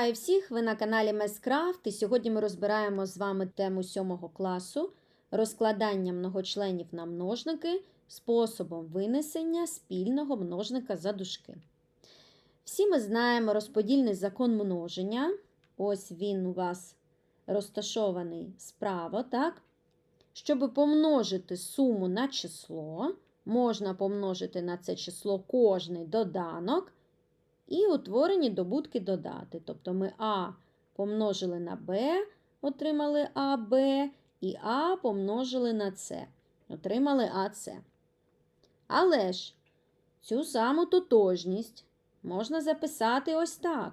Вітаю всіх! Ви на каналі Мескрафт і сьогодні ми розбираємо з вами тему 7 класу розкладання многочленів на множники способом винесення спільного множника за дужки. Всі ми знаємо розподільний закон множення. Ось він у вас розташований справа, так? Щоб помножити суму на число, можна помножити на це число кожний доданок і утворені добутки додати. Тобто ми А помножили на Б, отримали АБ, і А помножили на С, отримали АС. Але ж цю саму тотожність можна записати ось так.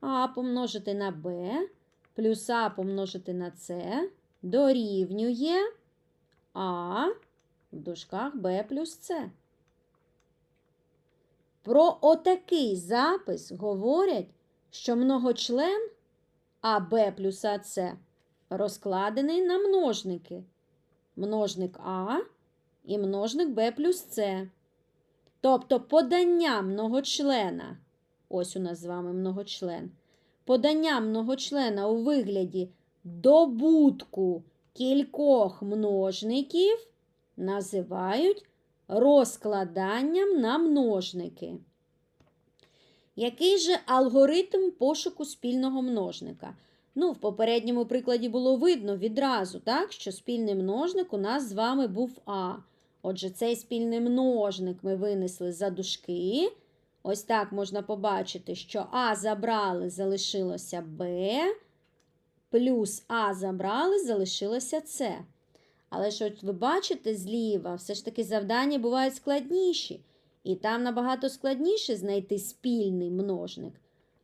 А помножити на Б плюс А помножити на С дорівнює А в дужках Б плюс С. Про отакий запис говорять, що многочлен АБ плюс АС розкладений на множники. Множник А і множник Б плюс С. Тобто подання многочлена, ось у нас з вами многочлен, подання многочлена у вигляді добутку кількох множників називають розкладанням на множники. Який же алгоритм пошуку спільного множника? Ну, в попередньому прикладі було видно відразу, так, що спільний множник у нас з вами був А. Отже, цей спільний множник ми винесли за дужки. Ось так можна побачити, що А забрали, залишилося Б, плюс А забрали, залишилося С. Але ж от ви бачите зліва, все ж таки завдання бувають складніші. І там набагато складніше знайти спільний множник.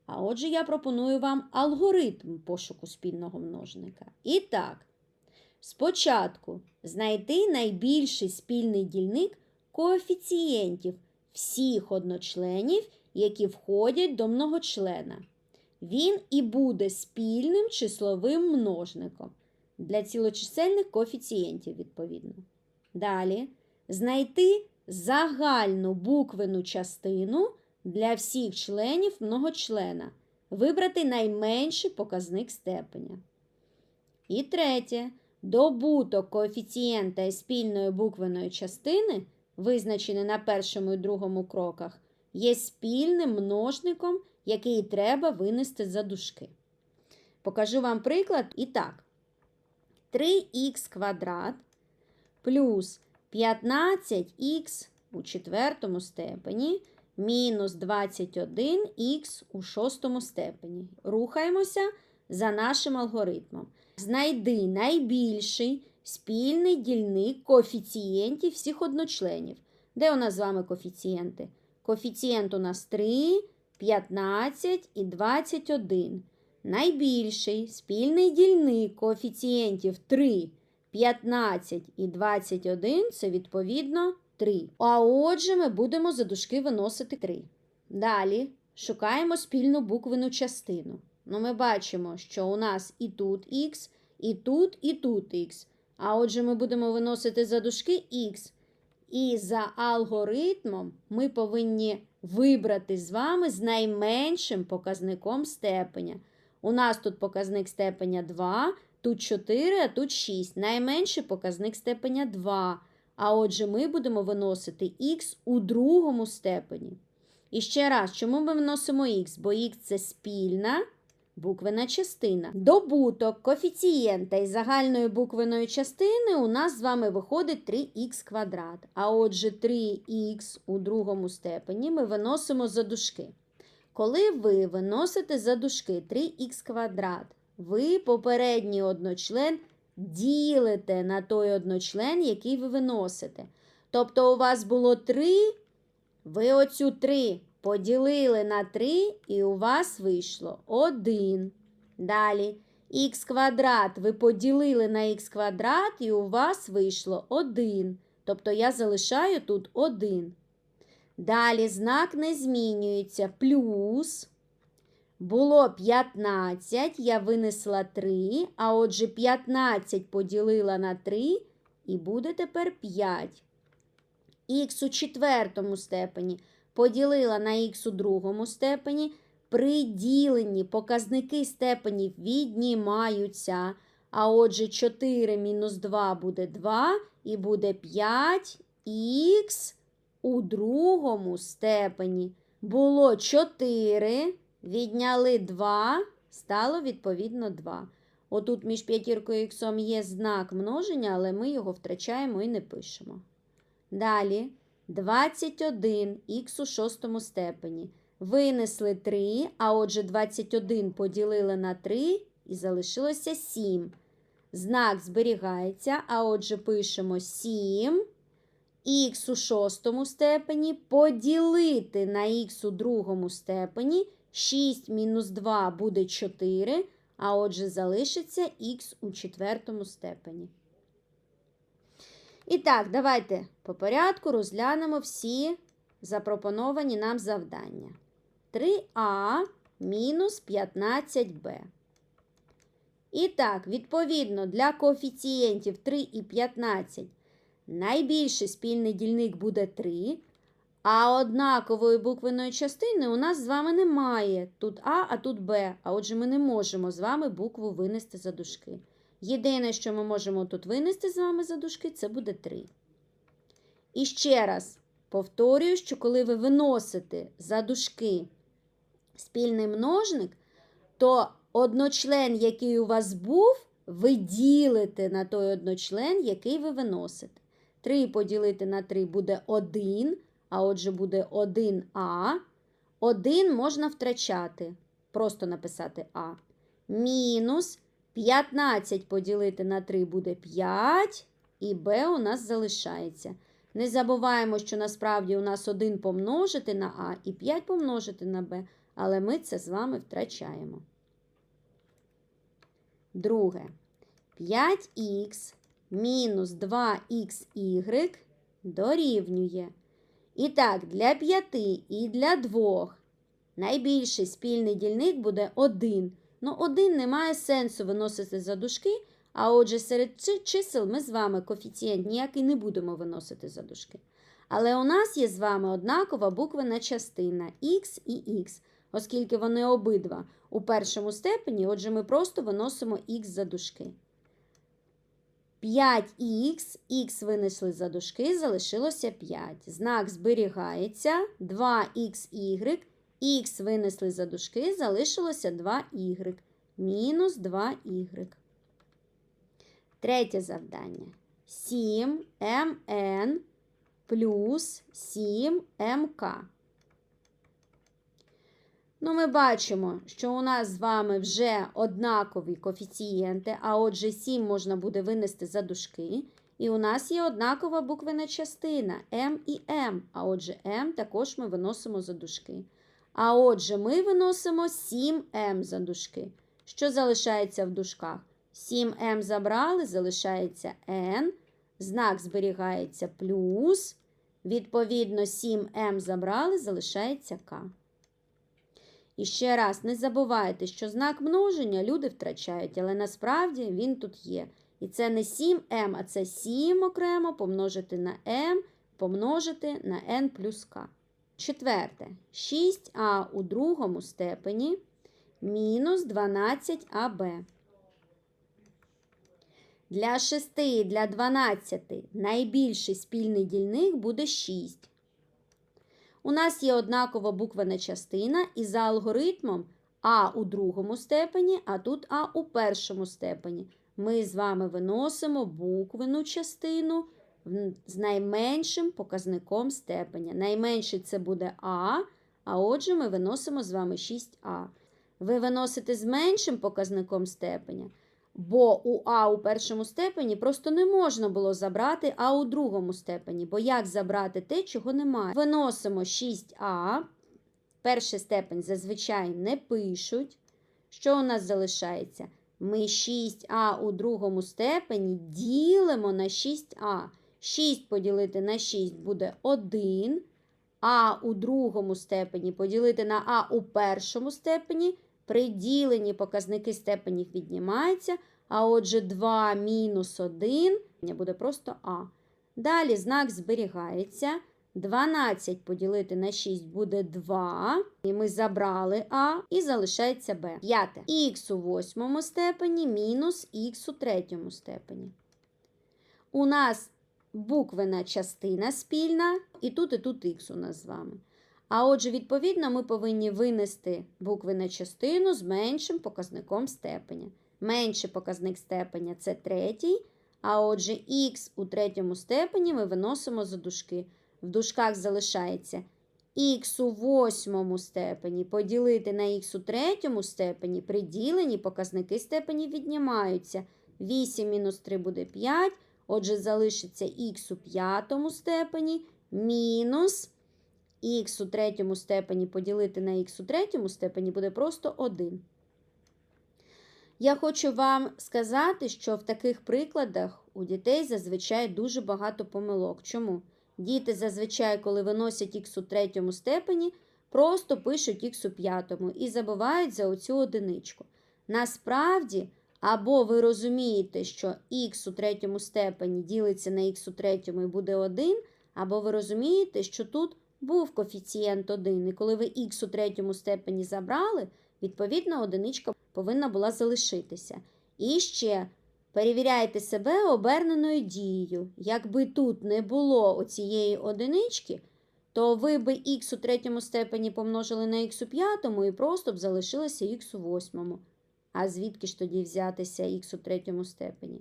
А отже, я пропоную вам алгоритм пошуку спільного множника. І так, спочатку знайти найбільший спільний дільник коефіцієнтів всіх одночленів, які входять до многочлена. Він і буде спільним числовим множником для цілочисельних коефіцієнтів, відповідно. Далі знайти загальну буквену частину для всіх членів многочлена. Вибрати найменший показник степеня. І третє. Добуток коефіцієнта і спільної буквеної частини, визначений на першому і другому кроках, є спільним множником, який треба винести за дужки. Покажу вам приклад і так. 3х квадрат плюс 15х у четвертому степені мінус 21х у шостому степені. Рухаємося за нашим алгоритмом. Знайди найбільший спільний дільник коефіцієнтів всіх одночленів. Де у нас з вами коефіцієнти? Коефіцієнт у нас 3, 15 і 21. Найбільший спільний дільник коефіцієнтів 3, 15 і 21 це відповідно 3. А отже, ми будемо за дужки виносити 3. Далі шукаємо спільну буквену частину. Ну, Ми бачимо, що у нас і тут х, і тут, і тут х. А отже, ми будемо виносити за дужки х. І за алгоритмом ми повинні вибрати з вами з найменшим показником степеня. У нас тут показник степеня 2, тут 4, а тут 6. Найменший показник степеня 2. А отже, ми будемо виносити х у другому степені. І ще раз, чому ми виносимо х? Бо х це спільна буквена частина. Добуток коефіцієнта із загальної буквеної частини у нас з вами виходить 3х квадрат. А отже, 3х у другому степені ми виносимо за дужки. Коли ви виносите за дужки 3х квадрат, ви попередній одночлен ділите на той одночлен, який ви виносите. Тобто у вас було 3, ви оцю 3 поділили на 3, і у вас вийшло 1. Далі х квадрат ви поділили на х квадрат, і у вас вийшло 1. Тобто я залишаю тут 1. Далі знак не змінюється. Плюс. Було 15, я винесла 3, а отже 15 поділила на 3 і буде тепер 5. Х у четвертому степені поділила на х у другому степені, При діленні показники степенів віднімаються. А отже, 4 мінус 2 буде 2 і буде 5х у другому степені. Було 4, відняли 2, стало відповідно 2. Отут між п'ятіркою і іксом є знак множення, але ми його втрачаємо і не пишемо. Далі 21 х у шостому степені. Винесли 3, а отже 21 поділили на 3 і залишилося 7. Знак зберігається, а отже пишемо 7 х у шостому степені поділити на х у другому степені. 6 мінус 2 буде 4, а отже залишиться х у четвертому степені. І так, давайте по порядку розглянемо всі запропоновані нам завдання. 3а мінус 15b. І так, відповідно, для коефіцієнтів 3 і 15 найбільший спільний дільник буде 3, а однакової буквеної частини у нас з вами немає. Тут А, а тут Б. А отже, ми не можемо з вами букву винести за дужки. Єдине, що ми можемо тут винести з вами за дужки, це буде 3. І ще раз повторюю, що коли ви виносите за дужки спільний множник, то одночлен, який у вас був, ви ділите на той одночлен, який ви виносите. 3 поділити на 3 буде 1, а отже буде 1а. 1 можна втрачати, просто написати А. Мінус 15 поділити на 3 буде 5, і Б у нас залишається. Не забуваємо, що насправді у нас 1 помножити на А і 5 помножити на Б, але ми це з вами втрачаємо. Друге. 5х мінус 2xy дорівнює. І так, для 5 і для 2 найбільший спільний дільник буде 1. Ну, 1 не має сенсу виносити за дужки, а отже, серед чисел ми з вами коефіцієнт ніякий не будемо виносити за дужки. Але у нас є з вами однакова буквена частина х і х, оскільки вони обидва у першому степені, отже, ми просто виносимо х за дужки. 5х, х винесли за дужки, залишилося 5. Знак зберігається. 2xy, х винесли за дужки, залишилося 2y. Мінус 2y. Третє завдання. 7mn плюс 7mk. Ну, ми бачимо, що у нас з вами вже однакові коефіцієнти, а отже, 7 можна буде винести за дужки. І у нас є однакова буквена частина М і М. А отже, М також ми виносимо за дужки. А отже, ми виносимо 7М за дужки. Що залишається в дужках? 7М забрали, залишається N. Знак зберігається плюс. Відповідно, 7М забрали, залишається К. І ще раз, не забувайте, що знак множення люди втрачають, але насправді він тут є. І це не 7m, а це 7 окремо помножити на m, помножити на n плюс k. Четверте. 6а у другому степені мінус 12аб. Для 6 і для 12 найбільший спільний дільник буде 6. У нас є однакова буквена частина, і за алгоритмом А у другому степені, а тут А у першому степені. Ми з вами виносимо буквену частину з найменшим показником степеня. Найменший це буде А, а отже, ми виносимо з вами 6А. Ви виносите з меншим показником степеня. Бо у А у першому степені просто не можна було забрати А у другому степені. Бо як забрати те, чого немає? Виносимо 6А. Перший степень зазвичай не пишуть. Що у нас залишається? Ми 6А у другому степені ділимо на 6А. 6 поділити на 6 буде 1. А у другому степені поділити на А у першому степені. При діленні показники степенів віднімаються, а отже 2 мінус 1 буде просто А. Далі знак зберігається. 12 поділити на 6 буде 2. І ми забрали А і залишається Б. П'яте. Х у восьмому степені мінус х у третьому степені. У нас буквена частина спільна, і тут, і тут х у нас з вами. А отже, відповідно, ми повинні винести букви на частину з меншим показником степеня. Менший показник степеня це третій, а отже, х у третьому степені ми виносимо за дужки. В дужках залишається х у восьмому степені поділити на х у третьому степені, при діленні показники степені віднімаються. 8 мінус 3 буде 5, отже, залишиться х у п'ятому степені мінус х у третьому степені поділити на х у третьому степені буде просто 1. Я хочу вам сказати, що в таких прикладах у дітей зазвичай дуже багато помилок. Чому? Діти зазвичай, коли виносять х у третьому степені, просто пишуть х у п'ятому і забувають за оцю одиничку. Насправді, або ви розумієте, що х у третьому степені ділиться на х у третьому і буде 1, або ви розумієте, що тут був коефіцієнт 1, і коли ви х у третьому степені забрали, відповідно, одиничка повинна була залишитися. І ще перевіряйте себе оберненою дією. Якби тут не було оцієї одинички, то ви би х у третьому степені помножили на х у п'ятому і просто б залишилося х у восьмому. А звідки ж тоді взятися х у третьому степені?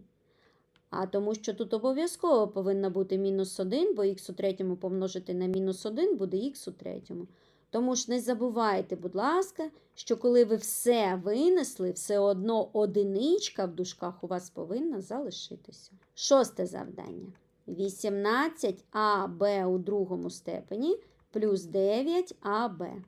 А тому що тут обов'язково повинна бути мінус 1, бо х у третьому помножити на мінус 1 буде х у третьому. Тому ж не забувайте, будь ласка, що коли ви все винесли, все одно одиничка в дужках у вас повинна залишитися. Шосте завдання. 18аб у другому степені плюс 9аб.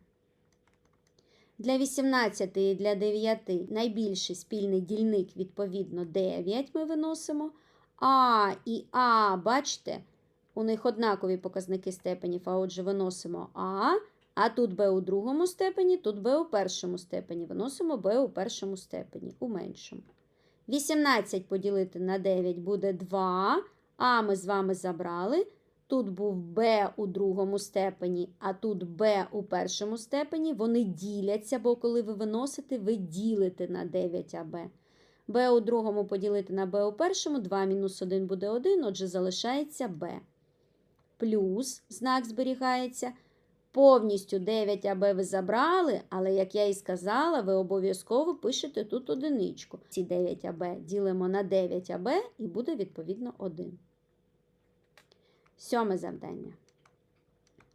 Для 18 і для 9 найбільший спільний дільник, відповідно, 9 ми виносимо. А і А, бачите, у них однакові показники степенів, а отже, виносимо А. А тут Б у другому степені, тут Б у першому степені. Виносимо Б у першому степені, у меншому. 18 поділити на 9 буде 2. А ми з вами забрали. Тут був Б у другому степені, а тут Б у першому степені. Вони діляться, бо коли ви виносите, ви ділите на 9АБ. Б у другому поділити на Б у першому, 2 мінус 1 буде 1, отже, залишається Б. Плюс знак зберігається. Повністю 9АБ ви забрали, але, як я і сказала, ви обов'язково пишете тут одиничку. Ці 9АБ ділимо на 9АБ і буде відповідно 1. Сьоме завдання.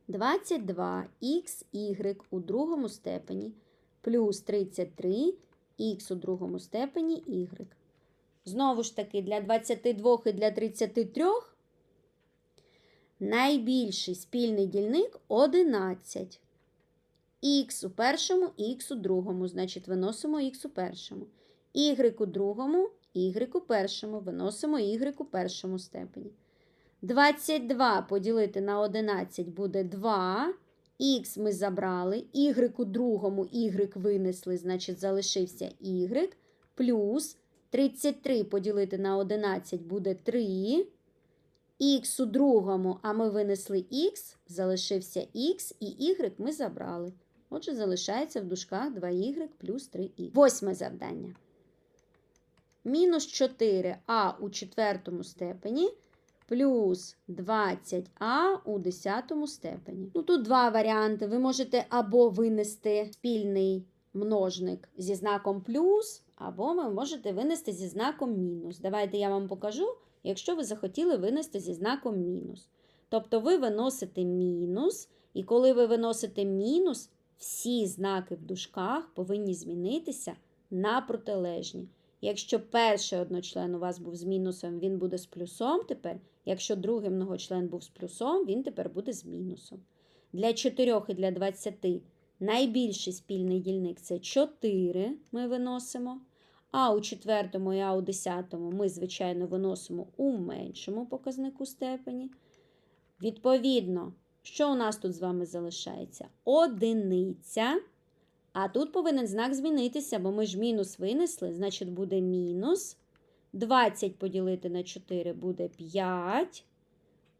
22х у другому степені плюс 33 х у другому степені y. Знову ж таки, для 22 і для 33 найбільший спільний дільник 11. Х у першому, х у другому, значить, виносимо х у першому. Y у другому, y у першому, виносимо y у першому степені. 22 поділити на 11 буде 2. Х ми забрали, у другому y винесли, значить, залишився y. Плюс 33 поділити на 11 буде 3. Х у другому, а ми винесли х, залишився х, і y ми забрали. Отже, залишається в дужках 2y плюс 3y. Восьме завдання. Мінус 4а у четвертому степені плюс 20а у десятому степені. Ну, Тут два варіанти. Ви можете або винести спільний множник зі знаком плюс, або ви можете винести зі знаком мінус. Давайте я вам покажу, якщо ви захотіли винести зі знаком мінус. Тобто ви виносите мінус, і коли ви виносите мінус, всі знаки в дужках повинні змінитися на протилежні. Якщо перший одночлен у вас був з мінусом, він буде з плюсом тепер. Якщо другий многочлен був з плюсом, він тепер буде з мінусом. Для 4 і для 20 найбільший спільний дільник це 4 ми виносимо. А у четвертому і А у десятому ми, звичайно, виносимо у меншому показнику степені. Відповідно, що у нас тут з вами залишається? Одиниця. А тут повинен знак змінитися, бо ми ж мінус винесли, значить, буде мінус. 20 поділити на 4 буде 5.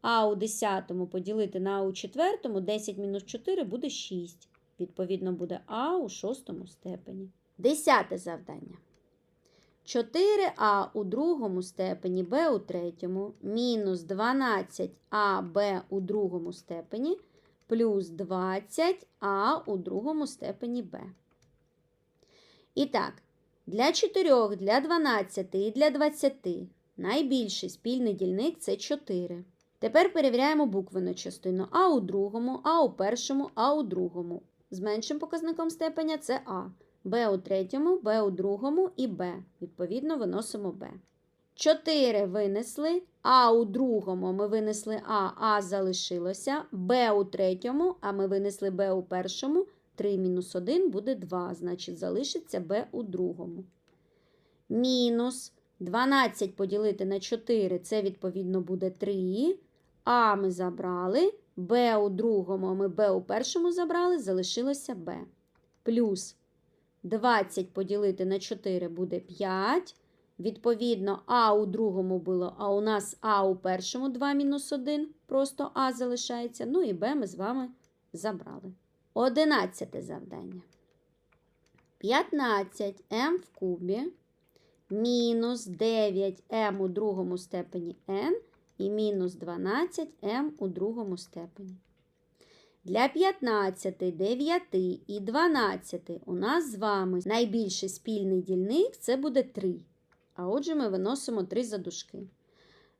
а у десятому поділити на у четвертому, 10 мінус 4 буде 6. Відповідно, буде а у шостому степені. Десяте завдання. 4а у другому степені, b у третьому, мінус 12аб у другому степені, плюс 20а у другому степені b. І так, для 4, для 12 і для 20 найбільший спільний дільник це 4. Тепер перевіряємо буквену частину А у другому, А у першому, А у другому. З меншим показником степеня це А. Б у третьому, Б у другому і Б. Відповідно, виносимо Б. 4 винесли, А у другому ми винесли А, А залишилося, Б у третьому, а ми винесли Б у першому. 3 мінус 1 буде 2, значить залишиться Б у другому. Мінус 12 поділити на 4, це відповідно буде 3. А ми забрали, Б у другому, ми Б у першому забрали, залишилося Б. Плюс 20 поділити на 4 буде 5. Відповідно, А у другому було, а у нас А у першому 2 мінус 1, просто А залишається. Ну і Б ми з вами забрали. Одинадцяте завдання. 15m в кубі мінус 9m у другому степені n і мінус 12m у другому степені. Для 15, 9 і 12 у нас з вами найбільший спільний дільник це буде 3. А отже, ми виносимо 3 за дужки.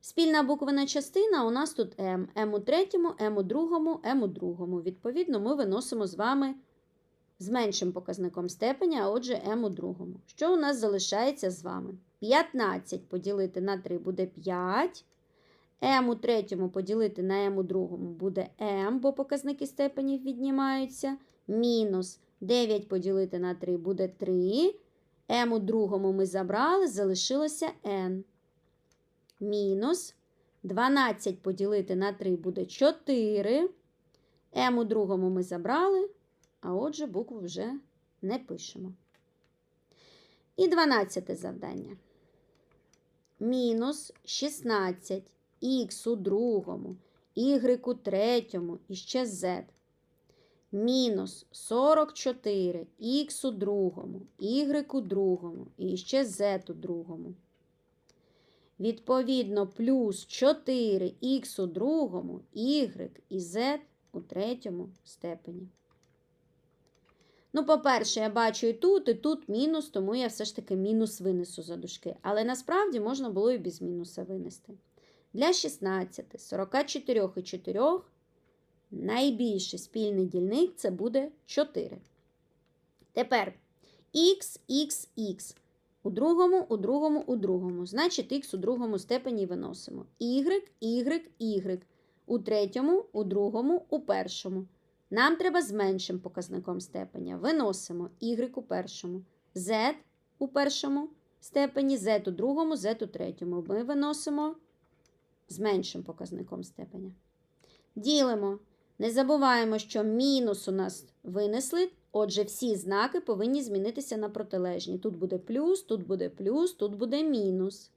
Спільна буквена частина у нас тут М. М у третьому, М у другому, М у другому. Відповідно, ми виносимо з вами з меншим показником степеня, а отже, М у другому. Що у нас залишається з вами? 15 поділити на 3 буде 5. М у третьому поділити на М у другому буде М, бо показники степенів віднімаються. Мінус 9 поділити на 3 буде 3. М у другому ми забрали, залишилося N. Мінус 12 поділити на 3 буде 4. М у другому ми забрали, а отже, букву вже не пишемо. І 12 завдання. Мінус 16 х у другому, y у третьому і ще z. Мінус 44 х у другому, y у другому і ще z у другому. Відповідно, плюс 4х у другому, y і z у третьому степені. Ну, по-перше, я бачу і тут, і тут мінус, тому я все ж таки мінус винесу за дужки. Але насправді можна було і без мінуса винести. Для 16, 44 і 4 найбільший спільний дільник це буде 4. Тепер х, х, х. У другому, у другому, у другому. Значить, х у другому степені виносимо. Y, y, y. У третьому, у другому, у першому. Нам треба з меншим показником степеня. Виносимо y у першому, z у першому степені, z у другому, z у третьому. Ми виносимо з меншим показником степеня. Ділимо. Не забуваємо, що мінус у нас винесли. Отже, всі знаки повинні змінитися на протилежні. Тут буде плюс, тут буде плюс, тут буде мінус.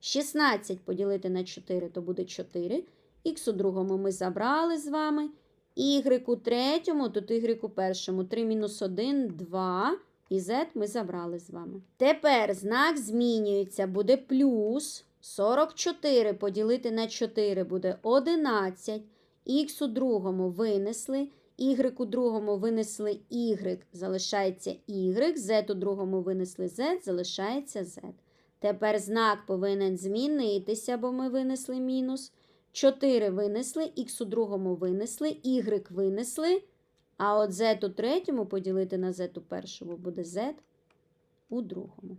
16 поділити на 4, то буде 4. Х у другому ми забрали з вами. Y у третьому, тут y у першому. 3 мінус 1, 2. І z ми забрали з вами. Тепер знак змінюється, буде плюс. 44 поділити на 4 буде 11. Х у другому винесли. Y у другому винесли y, залишається y, z у другому винесли z, залишається z. Тепер знак повинен змінитися, бо ми винесли мінус. 4 винесли, х у другому винесли, y винесли. А от z у третьому поділити на z у першому буде z у другому.